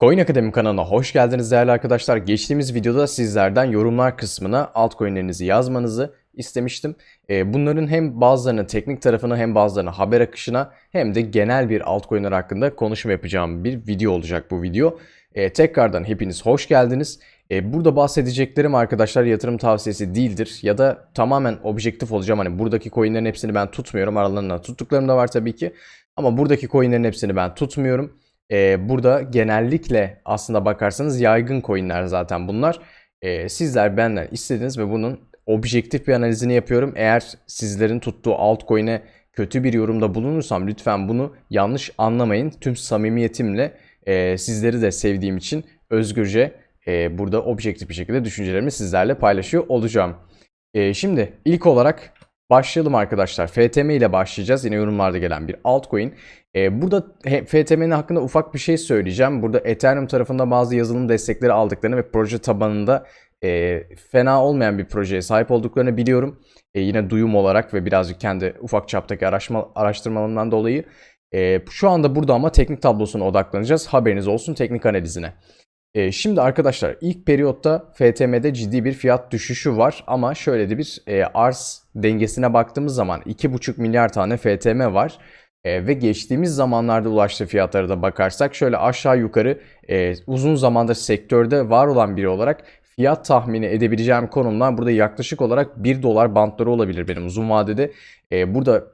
Coin Akademi kanalına hoş geldiniz değerli arkadaşlar. Geçtiğimiz videoda sizlerden yorumlar kısmına altcoin'lerinizi yazmanızı istemiştim. Ee, Bunların hem bazılarının teknik tarafına hem bazılarının haber akışına hem de genel bir altcoin'ler hakkında konuşma yapacağım bir video olacak bu video. Ee, Tekrardan hepiniz hoş geldiniz. Ee, Burada bahsedeceklerim arkadaşlar yatırım tavsiyesi değildir ya da tamamen objektif olacağım. Hani buradaki coin'lerin hepsini ben tutmuyorum. Aralarında tuttuklarım da var tabii ki. Ama buradaki coin'lerin hepsini ben tutmuyorum. Ee, burada genellikle aslında bakarsanız yaygın coinler zaten bunlar. Ee, sizler benden istediniz ve bunun objektif bir analizini yapıyorum. Eğer sizlerin tuttuğu altcoin'e kötü bir yorumda bulunursam lütfen bunu yanlış anlamayın. Tüm samimiyetimle e, sizleri de sevdiğim için özgürce e, burada objektif bir şekilde düşüncelerimi sizlerle paylaşıyor olacağım. E, şimdi ilk olarak başlayalım arkadaşlar. FTM ile başlayacağız. Yine yorumlarda gelen bir altcoin. Ee, burada FTM'nin hakkında ufak bir şey söyleyeceğim. Burada Ethereum tarafında bazı yazılım destekleri aldıklarını ve proje tabanında e, fena olmayan bir projeye sahip olduklarını biliyorum. E, yine duyum olarak ve birazcık kendi ufak çaptaki araştırma, araştırmalarımdan dolayı. E, şu anda burada ama teknik tablosuna odaklanacağız. Haberiniz olsun teknik analizine. E, şimdi arkadaşlar ilk periyotta FTM'de ciddi bir fiyat düşüşü var ama şöyle de bir e, arz dengesine baktığımız zaman 2,5 milyar tane FTM var. E, ve geçtiğimiz zamanlarda ulaştığı fiyatlara da bakarsak şöyle aşağı yukarı e, uzun zamandır sektörde var olan biri olarak fiyat tahmini edebileceğim konumlar burada yaklaşık olarak 1 dolar bantları olabilir benim uzun vadede. E, burada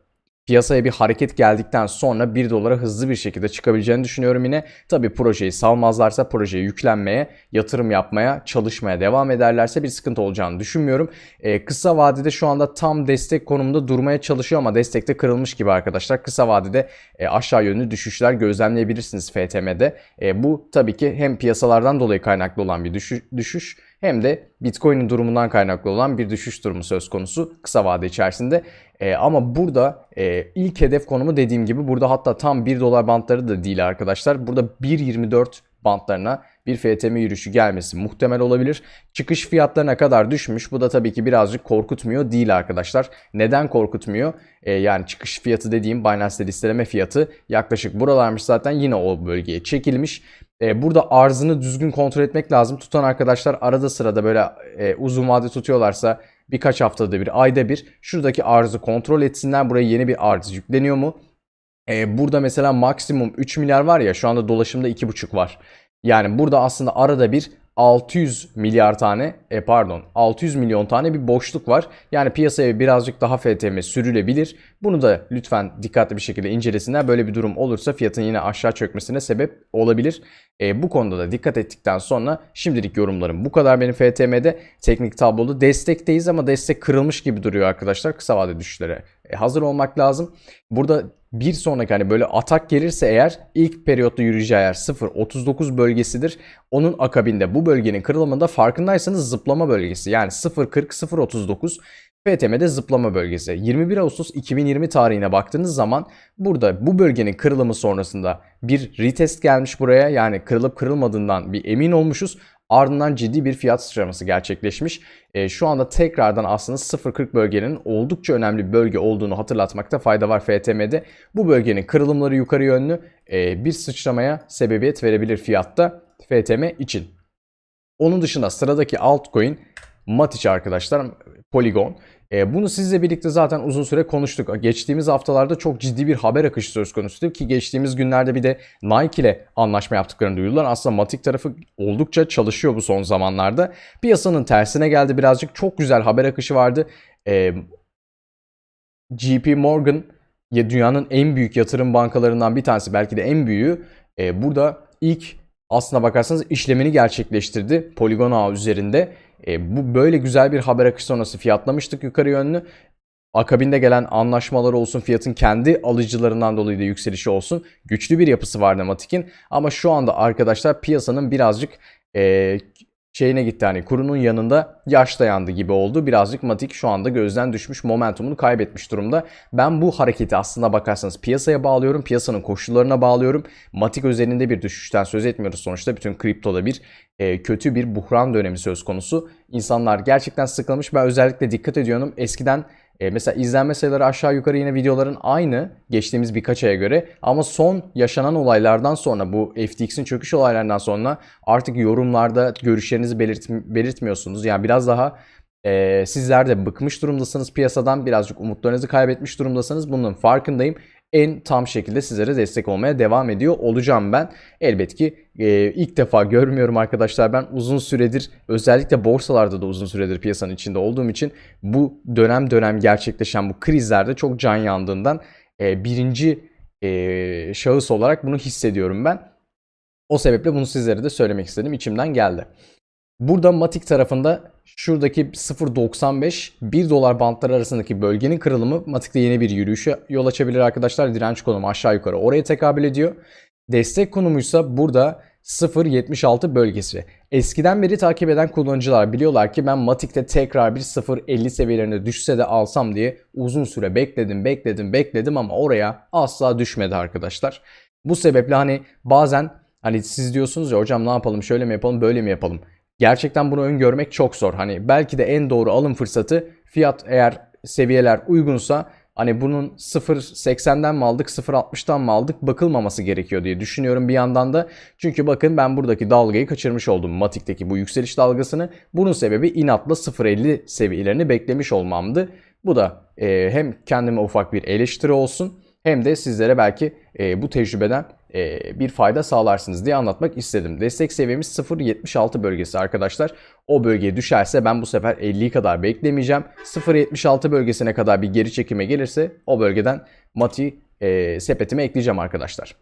piyasaya bir hareket geldikten sonra 1 dolara hızlı bir şekilde çıkabileceğini düşünüyorum yine. Tabi projeyi salmazlarsa projeye yüklenmeye, yatırım yapmaya, çalışmaya devam ederlerse bir sıkıntı olacağını düşünmüyorum. Ee, kısa vadede şu anda tam destek konumunda durmaya çalışıyor ama destekte kırılmış gibi arkadaşlar. Kısa vadede e, aşağı yönlü düşüşler gözlemleyebilirsiniz FTM'de. E, bu tabii ki hem piyasalardan dolayı kaynaklı olan bir düşüş, düşüş hem de Bitcoin'in durumundan kaynaklı olan bir düşüş durumu söz konusu kısa vade içerisinde. E, ama burada e, ilk hedef konumu dediğim gibi burada hatta tam 1 dolar bantları da değil arkadaşlar. Burada 1.24 bantlarına bir FTM yürüyüşü gelmesi muhtemel olabilir. Çıkış fiyatlarına kadar düşmüş. Bu da tabii ki birazcık korkutmuyor değil arkadaşlar. Neden korkutmuyor? E, yani çıkış fiyatı dediğim Binance'de listeleme fiyatı yaklaşık buralarmış zaten yine o bölgeye çekilmiş. E, burada arzını düzgün kontrol etmek lazım. Tutan arkadaşlar arada sırada böyle e, uzun vade tutuyorlarsa birkaç haftada bir, ayda bir şuradaki arzı kontrol etsinler. Buraya yeni bir arz yükleniyor mu? E, burada mesela maksimum 3 milyar var ya şu anda dolaşımda 2,5 var. Yani burada aslında arada bir 600 milyar tane e pardon 600 milyon tane bir boşluk var. Yani piyasaya birazcık daha FTM sürülebilir. Bunu da lütfen dikkatli bir şekilde incelesinler. Böyle bir durum olursa fiyatın yine aşağı çökmesine sebep olabilir. E, bu konuda da dikkat ettikten sonra şimdilik yorumlarım bu kadar benim FTM'de. Teknik tabloda destekteyiz ama destek kırılmış gibi duruyor arkadaşlar. Kısa vade düşüşlere hazır olmak lazım. Burada bir sonraki hani böyle atak gelirse eğer ilk periyotta yürüyeceği yer 0.39 bölgesidir. Onun akabinde bu bölgenin kırılımında farkındaysanız zıplama bölgesi yani 0.40 0.39 FTM'de zıplama bölgesi. 21 Ağustos 2020 tarihine baktığınız zaman burada bu bölgenin kırılımı sonrasında bir retest gelmiş buraya. Yani kırılıp kırılmadığından bir emin olmuşuz. Ardından ciddi bir fiyat sıçraması gerçekleşmiş. E, şu anda tekrardan aslında 0.40 bölgenin oldukça önemli bir bölge olduğunu hatırlatmakta fayda var FTM'de. Bu bölgenin kırılımları yukarı yönlü e, bir sıçramaya sebebiyet verebilir fiyatta FTM için. Onun dışında sıradaki altcoin Matic arkadaşlar Polygon. E, bunu sizle birlikte zaten uzun süre konuştuk. Geçtiğimiz haftalarda çok ciddi bir haber akışı söz konusuydu ki geçtiğimiz günlerde bir de Nike ile anlaşma yaptıklarını duyurdular. Aslında Matic tarafı oldukça çalışıyor bu son zamanlarda. Piyasanın tersine geldi birazcık. Çok güzel haber akışı vardı. E, JP Morgan ya dünyanın en büyük yatırım bankalarından bir tanesi belki de en büyüğü. E, burada ilk aslına bakarsanız işlemini gerçekleştirdi Polygon ağı üzerinde. E, bu böyle güzel bir haber akışı sonrası fiyatlamıştık yukarı yönlü. Akabinde gelen anlaşmalar olsun, fiyatın kendi alıcılarından dolayı da yükselişi olsun. Güçlü bir yapısı var Nematik'in. Ama şu anda arkadaşlar piyasanın birazcık e, şeyine gitti hani kurunun yanında yaş dayandı gibi oldu. Birazcık Matik şu anda gözden düşmüş, momentumunu kaybetmiş durumda. Ben bu hareketi aslında bakarsanız piyasaya bağlıyorum, piyasanın koşullarına bağlıyorum. Matik özelinde bir düşüşten söz etmiyoruz sonuçta. Bütün kriptoda bir e, kötü bir buhran dönemi söz konusu. İnsanlar gerçekten sıkılmış. Ben özellikle dikkat ediyorum. Eskiden E, mesela izlenme sayıları aşağı yukarı yine videoların aynı geçtiğimiz birkaç aya göre ama son yaşanan olaylardan sonra bu FTX'in çöküş olaylarından sonra artık yorumlarda görüşlerinizi belirt belirtmiyorsunuz. Yani biraz daha e, sizler de bıkmış durumdasınız piyasadan birazcık umutlarınızı kaybetmiş durumdasınız. Bunun farkındayım en tam şekilde sizlere destek olmaya devam ediyor olacağım ben. Elbet ki e, ilk defa görmüyorum arkadaşlar ben uzun süredir özellikle borsalarda da uzun süredir piyasanın içinde olduğum için bu dönem dönem gerçekleşen bu krizlerde çok can yandığından e, birinci e, şahıs olarak bunu hissediyorum ben. O sebeple bunu sizlere de söylemek istedim içimden geldi. Burada Matic tarafında şuradaki 0.95 1 dolar bantları arasındaki bölgenin kırılımı Matic'te yeni bir yürüyüşe yol açabilir arkadaşlar. Direnç konumu aşağı yukarı oraya tekabül ediyor. Destek konumuysa burada 0.76 bölgesi. Eskiden beri takip eden kullanıcılar biliyorlar ki ben Matic'te tekrar bir 0.50 seviyelerine düşse de alsam diye uzun süre bekledim, bekledim, bekledim ama oraya asla düşmedi arkadaşlar. Bu sebeple hani bazen hani siz diyorsunuz ya hocam ne yapalım şöyle mi yapalım böyle mi yapalım. Gerçekten bunu öngörmek çok zor. Hani belki de en doğru alım fırsatı fiyat eğer seviyeler uygunsa hani bunun 0.80'den mi aldık 0.60'dan mı aldık bakılmaması gerekiyor diye düşünüyorum bir yandan da. Çünkü bakın ben buradaki dalgayı kaçırmış oldum. Matik'teki bu yükseliş dalgasını. Bunun sebebi inatla 0.50 seviyelerini beklemiş olmamdı. Bu da e, hem kendime ufak bir eleştiri olsun hem de sizlere belki e, bu tecrübeden bir fayda sağlarsınız diye anlatmak istedim. Destek seviyemiz 0.76 bölgesi arkadaşlar. O bölgeye düşerse ben bu sefer 50'yi kadar beklemeyeceğim. 0.76 bölgesine kadar bir geri çekime gelirse o bölgeden Mati e, sepetime ekleyeceğim arkadaşlar.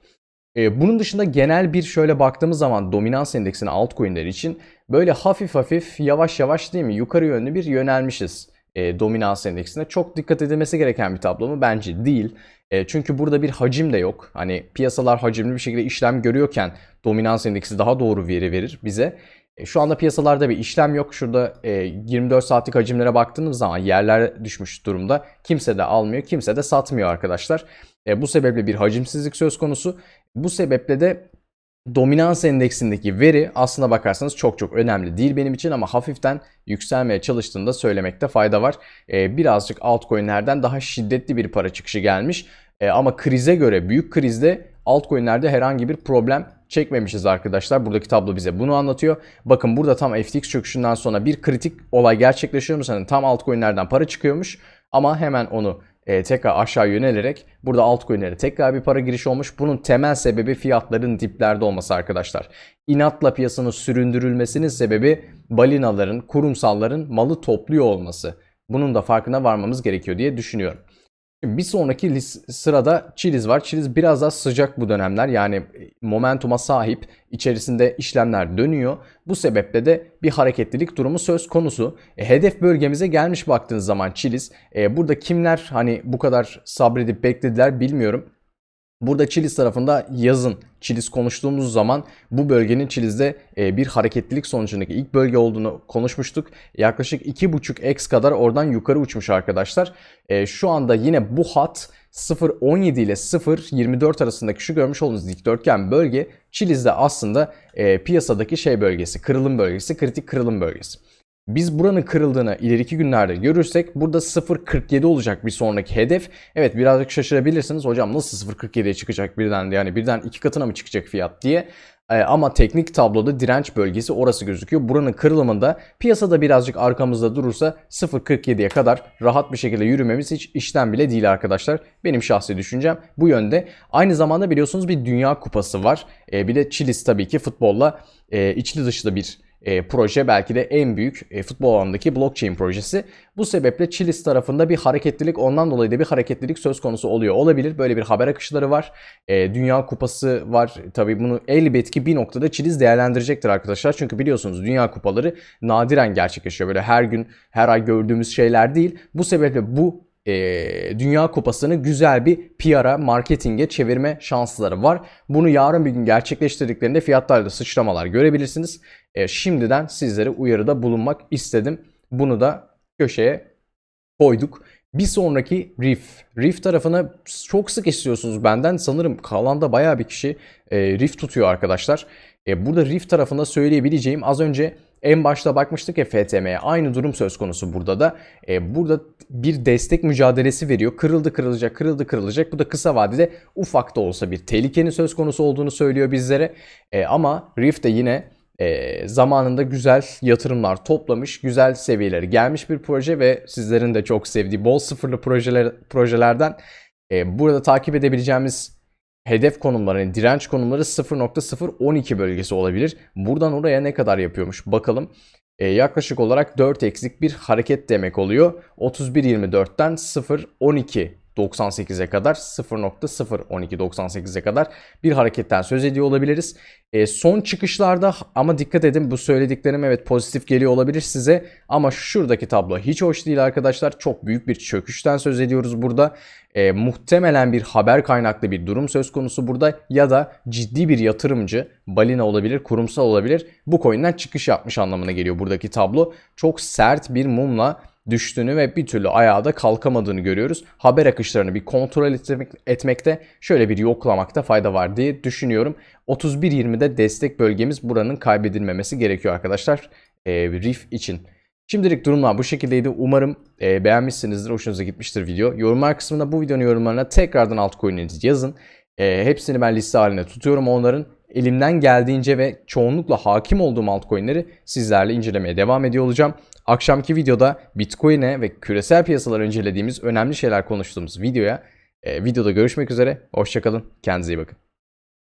E, bunun dışında genel bir şöyle baktığımız zaman dominans endeksine altcoin'ler için böyle hafif hafif yavaş yavaş değil mi yukarı yönlü bir yönelmişiz e, dominans endeksine. Çok dikkat edilmesi gereken bir tablo mu? Bence değil. E, çünkü burada bir hacim de yok. Hani piyasalar hacimli bir şekilde işlem görüyorken dominans endeksi daha doğru veri verir bize. E, şu anda piyasalarda bir işlem yok. Şurada e, 24 saatlik hacimlere baktığınız zaman yerler düşmüş durumda. Kimse de almıyor, kimse de satmıyor arkadaşlar. E, bu sebeple bir hacimsizlik söz konusu. Bu sebeple de dominans endeksindeki veri aslına bakarsanız çok çok önemli değil benim için ama hafiften yükselmeye çalıştığında söylemekte fayda var. Ee, birazcık altcoin'lerden daha şiddetli bir para çıkışı gelmiş. Ee, ama krize göre büyük krizde altcoin'lerde herhangi bir problem çekmemişiz arkadaşlar. Buradaki tablo bize bunu anlatıyor. Bakın burada tam FTX çöküşünden sonra bir kritik olay gerçekleşiyormuş. Hani tam altcoin'lerden para çıkıyormuş ama hemen onu e, tekrar aşağı yönelerek burada altcoin'lere tekrar bir para girişi olmuş. Bunun temel sebebi fiyatların diplerde olması arkadaşlar. İnatla piyasanın süründürülmesinin sebebi balinaların, kurumsalların malı topluyor olması. Bunun da farkına varmamız gerekiyor diye düşünüyorum. Bir sonraki sırada Chiliz var. Chiliz biraz daha sıcak bu dönemler. Yani momentuma sahip, içerisinde işlemler dönüyor. Bu sebeple de bir hareketlilik durumu söz konusu. E, hedef bölgemize gelmiş baktığınız zaman Chiliz. E, burada kimler hani bu kadar sabredip beklediler bilmiyorum. Burada Chiliz tarafında yazın Chiliz konuştuğumuz zaman bu bölgenin Chiliz'de e, bir hareketlilik sonucundaki ilk bölge olduğunu konuşmuştuk. Yaklaşık 2.5x kadar oradan yukarı uçmuş arkadaşlar. E, şu anda yine bu hat 0.17 ile 0.24 arasındaki şu görmüş olduğunuz dikdörtgen bölge Chiliz'de aslında e, piyasadaki şey bölgesi, kırılım bölgesi, kritik kırılım bölgesi. Biz buranın kırıldığını ileriki günlerde görürsek burada 0.47 olacak bir sonraki hedef. Evet birazcık şaşırabilirsiniz. Hocam nasıl 0.47'ye çıkacak birden yani birden iki katına mı çıkacak fiyat diye. Ee, ama teknik tabloda direnç bölgesi orası gözüküyor. Buranın kırılımında piyasada birazcık arkamızda durursa 0.47'ye kadar rahat bir şekilde yürümemiz hiç işten bile değil arkadaşlar. Benim şahsi düşüncem bu yönde. Aynı zamanda biliyorsunuz bir dünya kupası var. Ee, bir de Chilis tabii ki futbolla e, içli dışlı bir e, proje belki de en büyük e, futbol alanındaki blockchain projesi. Bu sebeple Chilis tarafında bir hareketlilik ondan dolayı da bir hareketlilik söz konusu oluyor olabilir. Böyle bir haber akışları var. E, Dünya Kupası var. Tabii bunu elbet ki bir noktada Chilis değerlendirecektir arkadaşlar. Çünkü biliyorsunuz Dünya Kupaları nadiren gerçekleşiyor. Böyle her gün her ay gördüğümüz şeyler değil. Bu sebeple bu e, Dünya Kupası'nı güzel bir PR'a, marketinge çevirme şansları var. Bunu yarın bir gün gerçekleştirdiklerinde fiyatlarda sıçramalar görebilirsiniz. E, şimdiden sizlere uyarıda bulunmak istedim. Bunu da köşeye koyduk. Bir sonraki Riff. Riff tarafını çok sık istiyorsunuz benden. Sanırım kalanda baya bir kişi e, Riff tutuyor arkadaşlar. E, burada Riff tarafında söyleyebileceğim az önce En başta bakmıştık ya FTM'ye aynı durum söz konusu burada da. E, burada bir destek mücadelesi veriyor. Kırıldı kırılacak, kırıldı kırılacak. Bu da kısa vadede ufak da olsa bir tehlikenin söz konusu olduğunu söylüyor bizlere. E, ama Rift de yine e, zamanında güzel yatırımlar toplamış, güzel seviyelere gelmiş bir proje ve sizlerin de çok sevdiği bol sıfırlı projeler, projelerden e, burada takip edebileceğimiz hedef konumları, yani direnç konumları 0.012 bölgesi olabilir. Buradan oraya ne kadar yapıyormuş bakalım. E, yaklaşık olarak 4 eksik bir hareket demek oluyor. 31.24'ten 0.12 98'e kadar 0.01298'e kadar bir hareketten söz ediyor olabiliriz. E, son çıkışlarda ama dikkat edin bu söylediklerim evet pozitif geliyor olabilir size ama şuradaki tablo hiç hoş değil arkadaşlar. Çok büyük bir çöküşten söz ediyoruz burada. E, muhtemelen bir haber kaynaklı bir durum söz konusu burada ya da ciddi bir yatırımcı balina olabilir, kurumsal olabilir bu coin'den çıkış yapmış anlamına geliyor buradaki tablo. Çok sert bir mumla düştüğünü ve bir türlü ayağa da kalkamadığını görüyoruz. Haber akışlarını bir kontrol etmek, etmekte şöyle bir yoklamakta fayda var diye düşünüyorum. 31.20'de destek bölgemiz buranın kaybedilmemesi gerekiyor arkadaşlar. E, RIF için. Şimdilik durumlar bu şekildeydi. Umarım e, beğenmişsinizdir, hoşunuza gitmiştir video. Yorumlar kısmında bu videonun yorumlarına tekrardan altcoin'inizi yazın. E, hepsini ben liste haline tutuyorum onların. Elimden geldiğince ve çoğunlukla hakim olduğum altcoin'leri sizlerle incelemeye devam ediyor olacağım. Akşamki videoda Bitcoin'e ve küresel piyasaları incelediğimiz önemli şeyler konuştuğumuz videoya, e, videoda görüşmek üzere. Hoşçakalın, kendinize iyi bakın.